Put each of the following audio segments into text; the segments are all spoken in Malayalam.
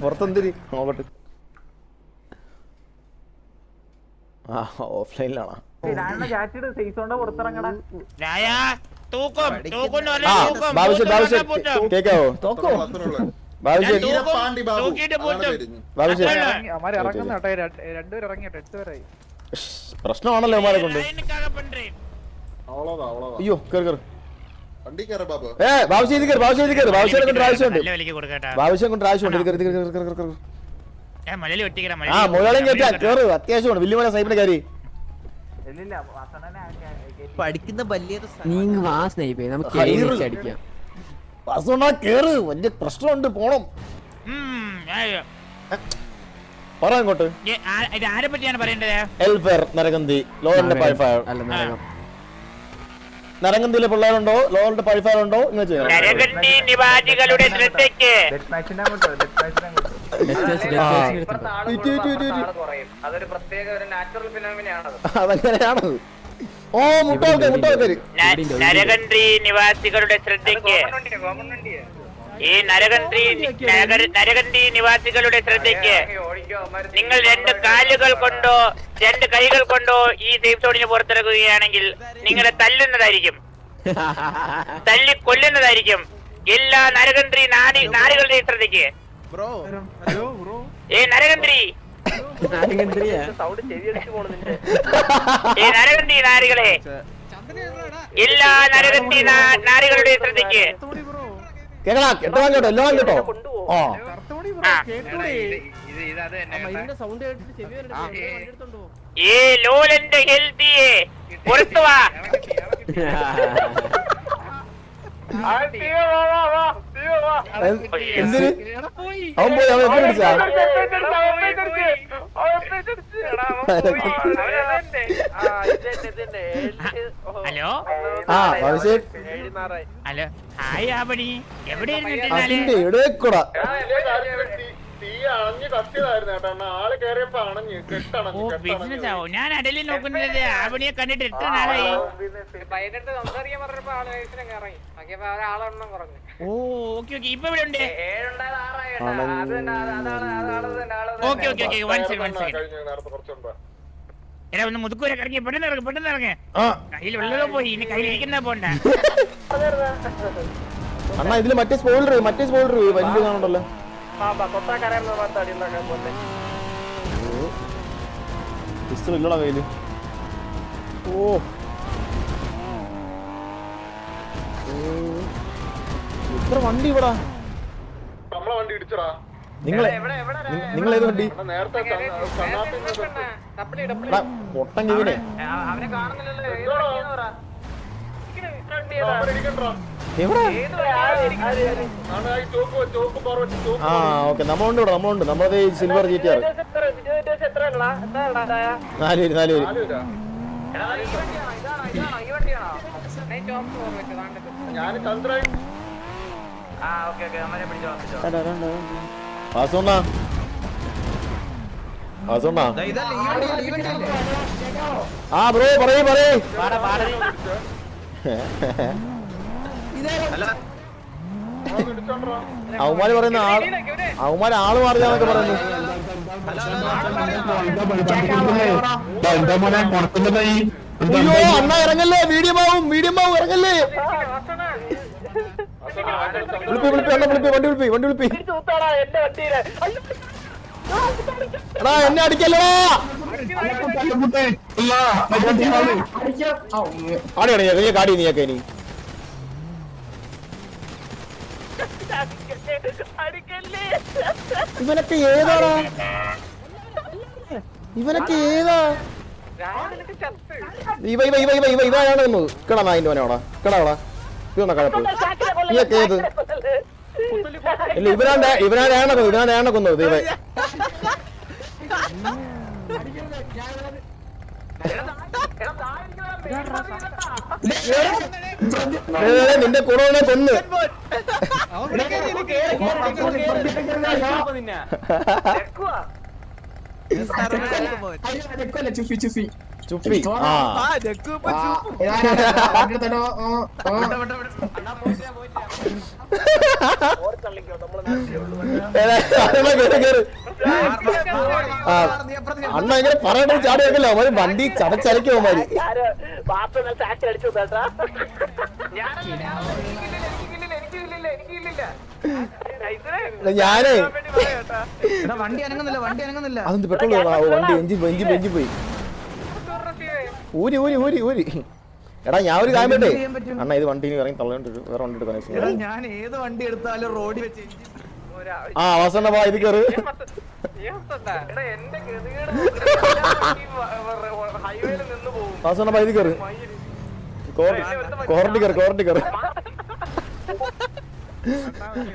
പുറത്തെന്തിരി നോക്കട്ടെ ആ ഓഫ്ലൈനിലാണോ? കേക്കാവോ? പ്രശ്നമാണല്ലോ കൊണ്ട്. അയ്യോ കേറി കേറി. കയറ ഏ ബാബുശ്ശേ ഇത് കയറി ബാബുശ്ശേ ഇത് കയറി കൊണ്ട് ആവശ്യമുണ്ട് കൊണ്ട് ആവശ്യമുണ്ട് ആ മുതലാളിയും അത്യാവശ്യമാണ്. വലിയ സൈബിന്റെ കയറി പഠിക്കുന്ന വലിയ പ്രശ്നമുണ്ട് പോണം. പറ ഇങ്ങോട്ട് ആരെ പറ്റിയാണ് പറയേണ്ടത്? എൽഫെയർ നരകന്തി ലോറിന്റെ പൈഫയർ അല്ല നരകം നരകന്തിയിലെ പിള്ളേരുണ്ടോ? ലോറിന്റെ പഴിഫാരുണ്ടോ ഉണ്ടോ ഇങ്ങനെ ചെയ്യണം നരകണ്ടി നിവാസികളുടെ ശ്രദ്ധയ്ക്ക്. ഡെത്ത് വെച്ച് ഡെത്ത് ആ. വെച്ച് എടുത്തിട്ടോ. It it it it. അതൊരു പ്രത്യേക ഒരു നാച്ചുറൽ ഫിനോമിനാണത് അതങ്ങനെയാണ്. ഓ മുട്ട മുട്ട നരകണ്ടി നിവാസികളുടെ ശ്രദ്ധയ്ക്ക്. ഈ നരകണ്ടി നരകണ്ടി നിവാസികളുടെ ശ്രദ്ധയ്ക്ക് നിങ്ങൾ രണ്ട് കാലുകൾ കൊണ്ടോ രണ്ട് കൈകൾ കൊണ്ടോ ഈ സേഫ് സോണിന് പുറത്തിറക്കുകയാണെങ്കിൽ നിങ്ങളെ തല്ലുന്നതായിരിക്കും. തല്ലി കൊല്ലുന്നതായിരിക്കും. എല്ലാ നരകന്ത്രി നാടി നാടുകളുടെ ശ്രദ്ധയ്ക്ക്. ഏ നരകന്ത്രി? ഏ നരകന്ത്രി നാരികളെ എല്ലാ നരകന്ത്രി നാ- നാരികളുടെ ശ്രദ്ധയ്ക്ക്. കേക്കടാ കേട്ടോ കേട്ടോ എല്ലാം കേട്ടോ. ആ. ആ. ഏ ലോലന്റെ ഹെൽത്തിയെ പുറത്തു വാ. എന്ത്- എന്തിന്? അവൻ പോയി അവൻ എത്ര ഹലോ? ആ അഭിഷേക്. ഹലോ ഹായ് ആബണി എവിടെ എവിടെ ഇടയക്കൂടാ തീ അണഞ്ഞ് കത്തിയതായിരുന്നു കേട്ടോ. അണ്ണാ. ആൾ കേറിയപ്പോ അണഞ്ഞ് ഓ കെട്ടണഞ്ഞ്. ബിസിനസ് ഞാൻ അടലിൽ നോക്കുന്നത് ആബണിയെ കണ്ടിട്ട് എത്ര നാളായി? ഓ ഓക്കെ ഓക്കെ. ഇപ്പൊ ഇവിടെ ഉണ്ട്. Okay okay okay. One second one second എടാ ഒന്ന് മുതുക്കൂരെ കറങ്ങി പെട്ടെന്ന് ഇറങ്ങി പെട്ടെന്ന് ഇറങ്ങി. ആ. കയ്യിൽ വെള്ളമോ പോയി ഇനി കയ്യിലിരിക്കുന്ന പോണ്ട. അണ്ണാ ഇതിൽ മറ്റേ സ്പോയിലർ മറ്റേ സ്പോയിലർ വലിയ കാണുണ്ടല്ലോ. പിസ്റ്റൾ ഇല്ലടാ കയ്യിൽ? ഓ. ഓ. ഇത്ര വണ്ടി ഇവിടാ. നമ്മളെ വണ്ടി ഇടിച്ചടാ. നിങ്ങൾ നിങ്ങൾ ഏത് വണ്ടി? പൊട്ടൻ അവനെ കാണുന്നില്ലല്ലോ. ആ ഓക്കെ. നമ്മളുണ്ട് ഇവിടെ നമ്മളുണ്ട്. നമ്മളത് സിൽവർ ജി ടി ആർ നാല് പേര് നാല് പേര്. വാസുണ്ണ. വാസുണ്ണ. ആ ബ്രോ പറയൂ പറയൂ. അവന്മാര് പറയുന്ന ആൾ അവന്മാര് ആൾ മാറിയാന്നൊക്കെ പറയുന്നു അയ്യോ അണ്ണ ഇറങ്ങല്ലേ? മീഡിയം ആവും മീഡിയം ആവും ഇറങ്ങല്ലേ? വിളിപ്പി വിളിപ്പി അണ്ണ വിളിപ്പി വണ്ടി വിളിപ്പി വണ്ടി വിളിപ്പി. എടാ എന്നെ അടിക്കല്ലടാ. ആടിയാണ് നീ കാടി നീയൊക്കെ ഇനി ഇവനൊക്കെ ഏതാടാ? ഇവനൊക്കെ ഏതാ? ഇവ ഇവ ഇവ ഇവ ഇവ ഇവയാണ് വന്നത് കിടന്നാ അതിന്റെ മനോടാ കിടാടാ ഇതൊന്നാ കഴപ്പ്. നീയൊക്കെ ഏത്? ഇല്ല ഇവനാണ്ട് ഇവനാണ് ഏണ കൊന്നത് ഇവനാണ് ഏണ കൊന്നത് ഇവ നിന്റെ കുറവിനെ കൊന്ന്. ചുപ്പി ചുപ്പി ആ. അണ്ണ ഇങ്ങനെ പറയണ ചാടി വെക്കല്ലോ അവർ വണ്ടി എനിക്കില്ലില്ല എടാ, ഞാനേ വണ്ടി അനങ്ങുന്നില്ല വണ്ടി അനങ്ങുന്നില്ല അതെന്ത് പെട്രോൾ വണ്ടി എഞ്ചിൻ എഞ്ചിൻ എഞ്ചിൻ പോയി ഊരി ഊരി ഊരി ഊരി എടാ ഞാൻ ഒരു കാര്യം പറ്റേ? അണ്ണാ ഇത് വണ്ടി ഇറങ്ങി തള്ളിട്ട് വേറെ വണ്ടി എടുക്കാൻ ഞാൻ ഏത് വണ്ടി എടുത്താലും റോഡിൽ വെച്ച് ആ അവസാന വാ ഇത് കയറ് എന്റെ ഗതികേട് ഹൈവേയിൽ നിന്ന് പോകും. അവസാനം വാ ഇത് കയറ് കോർട്ടി കയറ് കോർട്ടി കയറ്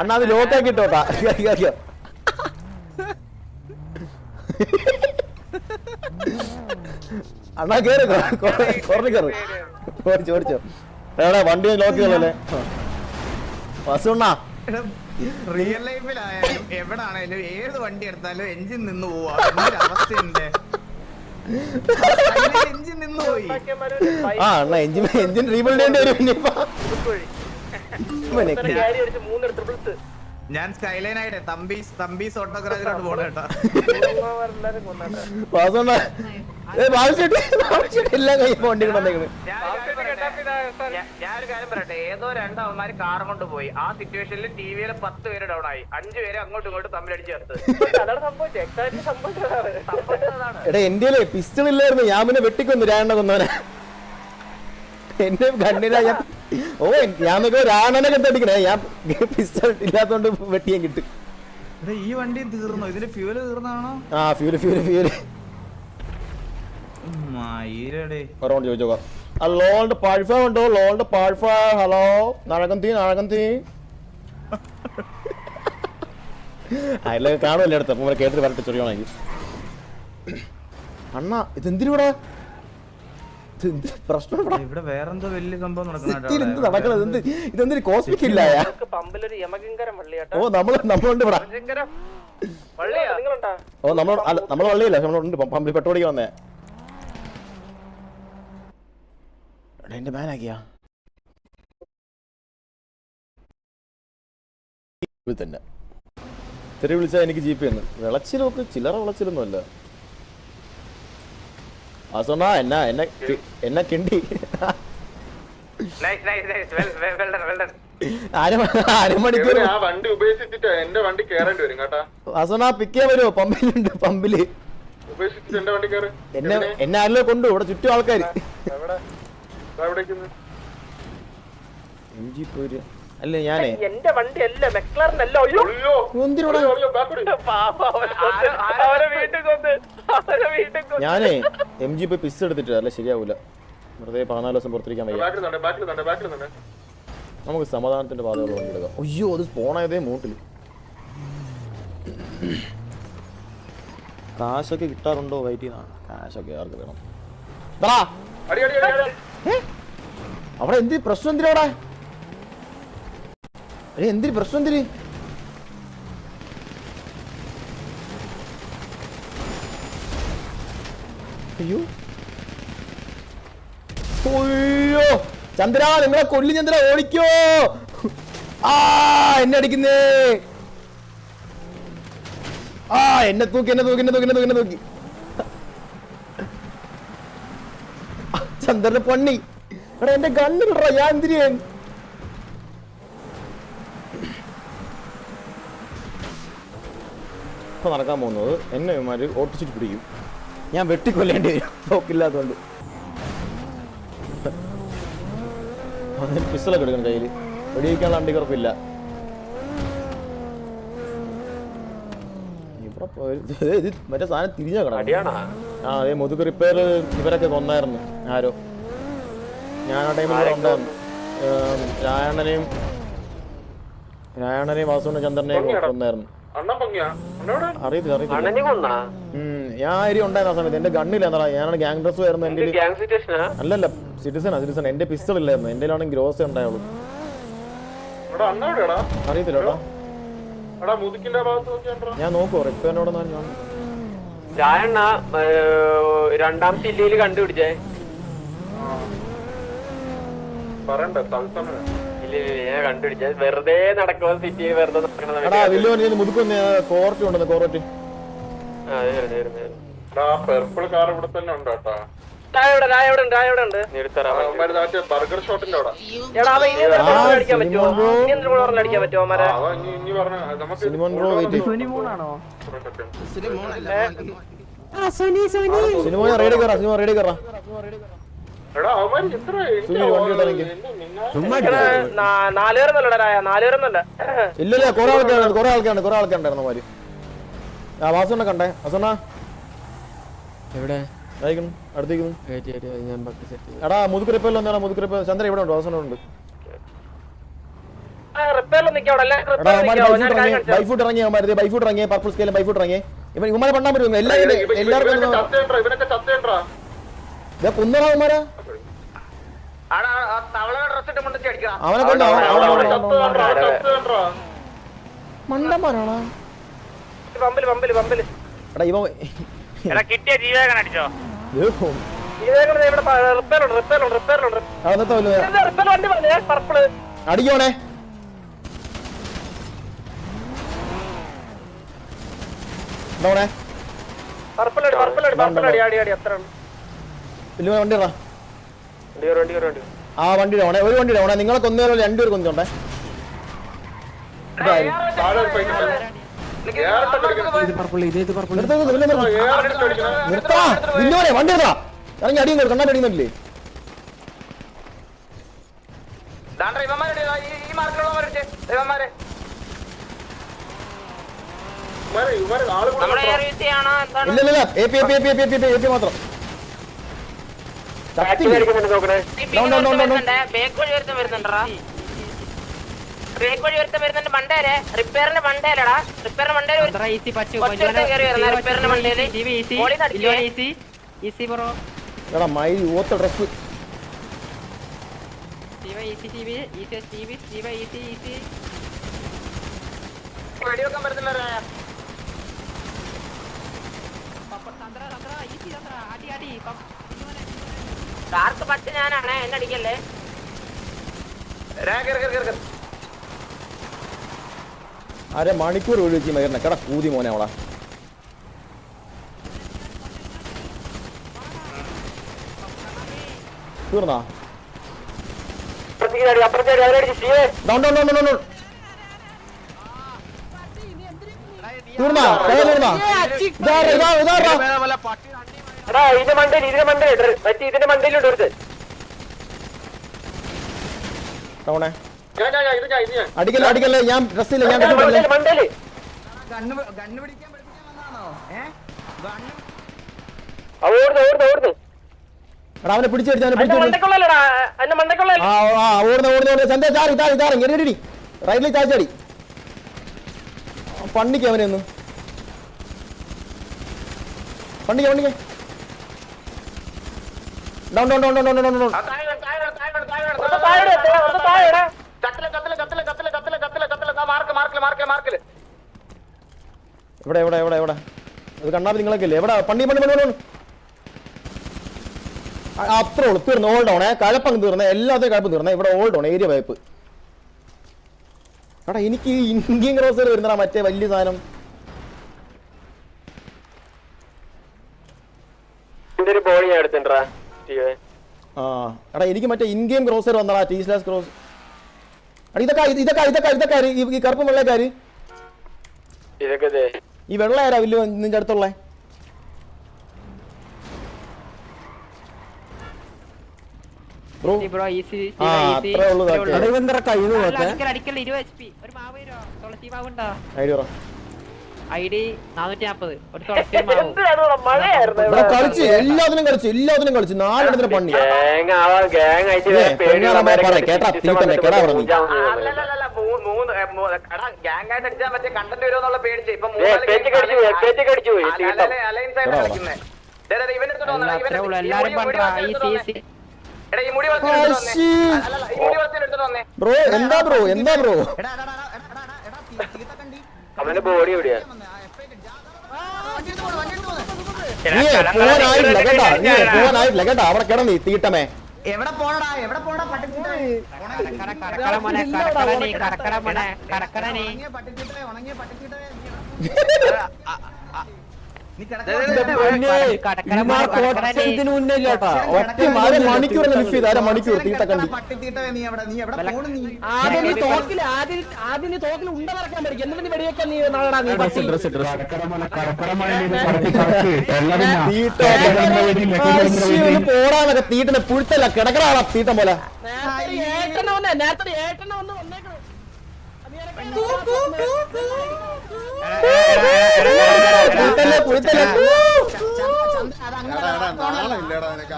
അണ്ണാ അത് ലോക്കാക്കി ഇട്ടോട്ടാ അണ്ണാ കേറ് കുറഞ്ഞു കയറി ഓടിച്ചോ ഓടിച്ചോ. എവിടെ വണ്ടി ലോക്ക് ചെയ്യണല്ലേ വസുണ്ണാ റിയൽ ലൈഫിലായാലും എവിടാണേലും ഏത് വണ്ടി എടുത്താലും എഞ്ചിൻ നിന്ന് പോവാ. അവസ്ഥ എന്റെ എഞ്ചിൻ നിന്ന് പോയി. ആ അണ്ണാ എഞ്ചിൻ എഞ്ചിൻ റീബിൽഡ് ചെയ്യേണ്ടി വരും ഇവനെ ഞാൻ സ്കൈലൈൻ ആയിട്ടെ. തമ്പി തമ്പി ഓട്ടോഗ്രാഫിലോട്ട് പോണ കേട്ടാ. വാസുണ്ണ. ഏ ബാബുശെട്ടി ബാബുശെട്ടി എല്ലാം കൈ വണ്ടി വന്നേക്കണ്. ഞാനൊരു കാര്യം പറയട്ടെ. ഏതോ രണ്ടവന്മാര് കാർ കൊണ്ട് പോയി. ആ സിറ്റുവേഷനിൽ ടി വിയിലെ പത്ത് പേര് ഡൗൺ ആയി. അഞ്ചു പേര് അങ്ങോട്ടും ഇങ്ങോട്ടും തമ്മിലടിച്ച് ചേർത്ത് എന്റെ പിസ്റ്റൾ ഇല്ലായിരുന്നു. ഞാൻ പിന്നെ വെട്ടിക്കൊന്നു. രാണ കൊന്നവനെ. എന്റെ ഞാൻ ഓ ഞാൻ നോക്കി രാണനെ കണ്ടടിക്കണേ ഞാൻ പിസ്റ്റൾ ഇല്ലാത്തോണ്ട് വെട്ടിയാൻ കിട്ടും. ഈ വണ്ടി തീർന്നോ? ഇതിന്റെ ഫ്യൂൽ തീർന്നാണോ? ആ ഫ്യൂൽ ഫ്യൂൽ ഫ്യൂൽ മയിലടേ. ഒരോണ്ട് ചോദിച്ചോക്കാം. ആ ലോണിന്റെ പാഴ്ഫ ഉണ്ടോ ലോണിന്റെ പാഴ്ഫ ഹലോ? നഴകം തീ നഴകം തീ. അതിലെ കാണുമല്ലേ അടുത്ത്. കേട്ടിട്ട് വരട്ടെ ചൊറിയണമെങ്കിൽ അണ്ണ ഇതെന്തിനൂടാ ഇതെന്ത് പ്രശ്നം? ഇവിടെ വേറെന്തോ വലിയ സംഭവം നടക്കണത്? എന്ത്? ഇതെന്തൊരു കോസ്മിക് വള്ളിയാട്ടോ. ഓ നമ്മൾ നമ്മളുണ്ട് ഇവിടെ. ഓ നമ്മൾ അല്ല നമ്മൾ വള്ളിയില്ല നമ്മളുണ്ട് പമ്പിൽ പെട്രോളിക്ക് വന്നേ. എന്റെ ബാനാക്കിയാ? തന്നെ. തെറി വിളിച്ചാൽ എനിക്ക് ജീപ്പ് എന്ന് വിളച്ചിലൊക്കെ ചില്ലറ വിളച്ചിലൊന്നും ആസോണ എന്നാ എന്നെ എന്നെ കിണ്ടി? Nice nice nice well well well done അരമണിക്കൂർ ആ വണ്ടി ഉപേക്ഷിച്ചിട്ട് എന്റെ വണ്ടി കേറേണ്ടി വരും കേട്ടാ. ആസോണ പിക്ക് ചെയ്യാൻ വരുമോ പമ്പിലുണ്ട് പമ്പിൽ. ഉപേക്ഷിച്ചിട്ട് എന്റെ വണ്ടി കേറ്. എന്നെ എന്നെ കൊണ്ടു ഇവിടെ ചുറ്റും എവിടെ? എവിടേക്ക് എം ജി പോര്. അല്ലേ ഞാനേ? എന്റെ വണ്ടി അല്ല കൊന്ന്. ഞാനേ എം ജി പോയി പിസ് എടുത്തിട്ട് അല്ല ശരിയാവൂല. വെറുതെ പതിനാല് ദിവസം പുറത്തിരിക്കാൻ വയ്യ. ബാക്കിൽ തന്നെ ബാക്കിൽ തന്നെ ബാക്കിൽ തന്നെ നമുക്ക് സമാധാനത്തിന്റെ പാതകൾ വണ്ടിയെടുക്കാം അയ്യോ അത് സ്പോണായതേ മൂട്ടിൽ കാശൊക്കെ കിട്ടാറുണ്ടോ വൈറ്റ് കാശൊക്കെ ആർക്ക് വേണം? ദാ, അടി അടി അടി അടി. അവിടെ എന്ത് പ്രശ്നം എന്തിനാ അവിടെ? ഏ എന്തിരി പ്രശ്നം എന്തിരി അയ്യോ. ചന്ദ്ര നിങ്ങളെ കൊല്ലി ചന്ദ്ര ഓടിക്കോ. ആ എന്നെ അടിക്കുന്നേ. ആ എന്നെ തൂക്കി എന്നെ തൂക്കി എന്നെ തൂക്കി എന്നെ തൂക്കി എന്നെ തൂക്കി. ചന്ദ്രന്റെ പണ്ണി എടാ എന്റെ കണ്ണ് വിടറ ഞാൻ എന്തിരിയാൻ ഇപ്പൊ നടക്കാൻ പോകുന്നത് എന്നെ ഇവന്മാർ ഓട്ടിച്ചിട്ട് പിടിക്കും. ഞാൻ വെട്ടിക്കൊല്ലേണ്ടി വരും. തോക്കില്ലാത്തോണ്ട് പിസ്റ്റലൊക്കെ എടുക്കണം കയ്യിൽ വെടിവെക്കാനുള്ള അണ്ടിക്കുറപ്പില്ല കുറപ്പില്ല ഇത് മറ്റേ സാധനം തിരിഞ്ഞ കിടക്കണം ആ അതെ മുതുക്ക് റിപ്പയർ ഇവരൊക്കെ കൊന്നായിരുന്നു ആരോ. ഞാൻ ആ ടൈമിൽ ഉണ്ടായിരുന്നു. രായണ്ണനെയും രായണ്ണനെയും വാസുവിനെ ചന്ദ്രനെയും കൊന്നായിരുന്നു അറിയത്തില്ല അറിയത്തില്ല. ഞാൻ ആ ഉണ്ടായിരുന്ന സമയത്ത് എന്റെ ഗണ്ണില്ല എന്താ ഞാനാണ് ഗ്യാങ് ഡ്രസ് ആയിരുന്നു എന്റെ അല്ലല്ല സിറ്റിസൺ സിറ്റിസൺ എന്റെ പിസ്റ്റൾ ഇല്ലായിരുന്നു. എന്റെ ഗ്രോസ് ഉണ്ടായുള്ളൂ. അറിയത്തില്ല ഞാൻ നോക്കുവോ റിപ്പയറിനോട് ഞാൻ രായണ്ണ രണ്ടാം ജില്ലയിൽ കണ്ടുപിടിച്ചേ. പറയണ്ട തത്സമയം. ഞാൻ കണ്ടുപിടിച്ചത് വെറുതെ നടക്കുമ്പോ സിറ്റിയിൽ വെറുതെ എടാ വില്ലു പറഞ്ഞ മുതുക്കൊന്ന് കോർട്ട് ഉണ്ടെന്ന് കോർട്ട് പെർപ്പിൾ കാർ ഇവിടെ തന്നെ ഉണ്ട് കേട്ടോ ബർഗർ ഷോട്ടിന്റെ അവിടെ. സിനിമോൻ റേഡിയോ കയറാം സിനിമ റേഡിയോ കയറാം. എടാ അവന്മാര് ഇത്ര സുനി വണ്ടി എടുത്താണെങ്കിൽ ഇല്ല ഇല്ല കുറെ ആൾക്കാരുണ്ട് കുറെ ആൾക്കാരുണ്ട് കുറെ ആൾക്കാരുണ്ടായിരുന്നു മാര് ആ വാസുണ്ണ കണ്ടേ? വാസുണ്ണ എവിടെ? ബക്ക് എടാ എന്താണ് ഇവിടെ ഉണ്ട്? വാസുണ്ണ ഉണ്ട്. എടാ അവന്മാര് ബൈഫൂട്ട് ഇറങ്ങി ബൈഫൂട്ട് ഇറങ്ങി അവന്മാര് ബൈഫൂട്ട് ഇറങ്ങി പർപ്പിൾ സ്കെയിലും ബൈഫൂട്ട് ഇറങ്ങി ഇവൻ ഇവന്മാരെ പണ്ടാൻ പറ്റും എല്ലാവരും എല്ലാവർക്കും അടിക്കാം. അവനെ കൊണ്ടോ? മണ്ടന്മാരാണോ എടാ ഇവ കിട്ടിയ ജീവകൻ അടിച്ചോ? അടിക്കോണേ പർപ്പിൾ അടി പർപ്പിൾ അടി പർപ്പിൾ അടി അടി അടി അത്ര ഇല്ല വണ്ടി ഇടാ ആ വണ്ടി ഓണേ ഒരു വണ്ടി ഓണേ നിങ്ങളെ കൊന്നേരോ രണ്ടുപേർ കൊന്നുണ്ടേ നിർത്താ നിന്നോനെ വണ്ടി ഇടാ ഇറങ്ങി അടിയും കണ്ണാടി അടിയുന്നില്ലേ ഇല്ല A P A P A P A P A P മാത്രം ചത്തി down, down, down, down. Back വഴി ഒരുത്തൻ വരുന്നുണ്ടടാ. ബേക്ക് വഴി ഒരുത്തൻ വരുന്നുണ്ട് മണ്ടേരെ. റിപ്പയറിന്റെ മണ്ടേലടാ. റിപ്പയറിന്റെ മണ്ടേൽ റിപ്പയറിന്റെ മണ്ടേൽ മോളിൽ അടിച്ചേ എടാ മൈ ഓത്ത ഡ്രസ് വെടിവെക്കാൻ പറ്റുന്നില്ല ഡാർക്ക് പട്ട് ഞാനാണ് എന്നെ അടിക്കല്ലേ അര മണിക്കൂർ ഒഴിച്ച് മകരണ കട കൂതി മോനെ അവളാ. തീർന്നാ? തീർന്നാ? തീർന്നാ? ഇതാ എടാ ഇതിന്റെ മണ്ടയിൽ ഇതിന്റെ മണ്ടയിൽ മറ്റേ ഇതിന്റെ മണ്ടയിലുണ്ട് ഒരുത്ത് ടൗണേ. അടിക്കല്ലേ അടിക്കല്ലേ ഞാൻ ഡ്രസ്സില്ല ഞാൻ ഡ്രസ് ഇട്ടില്ലേ മണ്ടയിൽ ഗണ്ണ് ഗണ്ണ് പിടിക്കാൻ പഠിപ്പിക്കാൻ വന്നാണോ? ഏ? ഗണ്ണ്. ഓടുന്നു ഓടുന്നു ഓടുന്നു. അവനെ പിടിച്ചെടുത്ത് ഓടുന്ന ഓടുന്ന ചന്ത ചാറി ചാറി ചാറി എറിയടി റൈറ്റിൽ ചാച്ചടി പണ്ടിക്ക് അവനെ ഒന്ന്. പണ്ടിക്ക് പണ്ടിക്ക് down down down down down down down എവിടെ എവിടെ എവിടെ എവിടെ? അത് കണ്ണാപ്പി നിങ്ങളൊക്കെ ഇല്ലേ? എവിടെ? പണ്ടി പണ്ടി പണ്ടി അത്ര അത്രേ ഉള്ളൂ. തീർന്നു ഓൾഡ് ഓണേ കഴപ്പങ്ങ് തീർന്നേ. എല്ലാത്തിനും കഴപ്പം തീർന്നേ. ഇവിടെ ഓൾഡ് ഓൺ ഏരിയ വൈപ്പ് എടാ എനിക്ക് ഇന്ത്യൻ ക്രോസർ വരുന്നടാ മറ്റേ വലിയ സാധനം. ഒരു ബോളി ഞാൻ എടുത്തിട്ടാ ആ എടാ എനിക്ക് മറ്റേ ഇന്ത്യൻ ക്രോസർ വന്നടാ ടീസ്ലാസ് ക്രോസ് എടാ ഇതൊക്കെ ഇതൊക്കെ ഇതൊക്കെ ഇതൊക്കെ ഈ ഈ കറുപ്പും വെള്ളക്കാര് ഇതൊക്കെ ദേ. ഈ വെള്ള ആരാ വലിയ നിന്റെ അടുത്തുള്ള? ബ്രോ. ആ അത്രേ ഉള്ളൂ പോത്തെ അടിക്കൽ ഇരുപത് എച്ച് പി ഒരു മാവ് തരുമോ തുളസി മാവ് കളിച്ച് എല്ലാത്തിനും കളിച്ച് എല്ലാത്തിനും കളിച്ച് നാലെണ്ണത്തിന് പണി കേട്ടാ, കേടാ പറഞ്ഞ്. ബ്രോ എന്താ ബ്രോ എന്താ ബ്രോ? എടുത്ത് ബോഡി എവിടെയാ? പോവാനായിട്ടില്ല കേട്ടാ. അവിടെ കിടന്നീ തീട്ടമേ എവിടെ പോണടാ? എവിടെ പോണടാ? പട്ടിത്തിട്ടേ കടക്കട മോനെ കടക്കട നീ തീട്ടനെ പുഴുത്തല്ല കിടക്കണാളാ തീട്ട പോലെ. ഏട്ടനെ വന്നേ നേരത്തെ ഒരു ഏട്ടനെ വന്ന് ഇല്ലടാ നിനക്ക്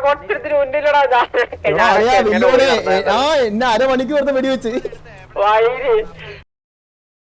കൊണ്ട് അത് ആ എന്നെ അരമണിക്കൂർ വെടിവെച്ച് വൈര്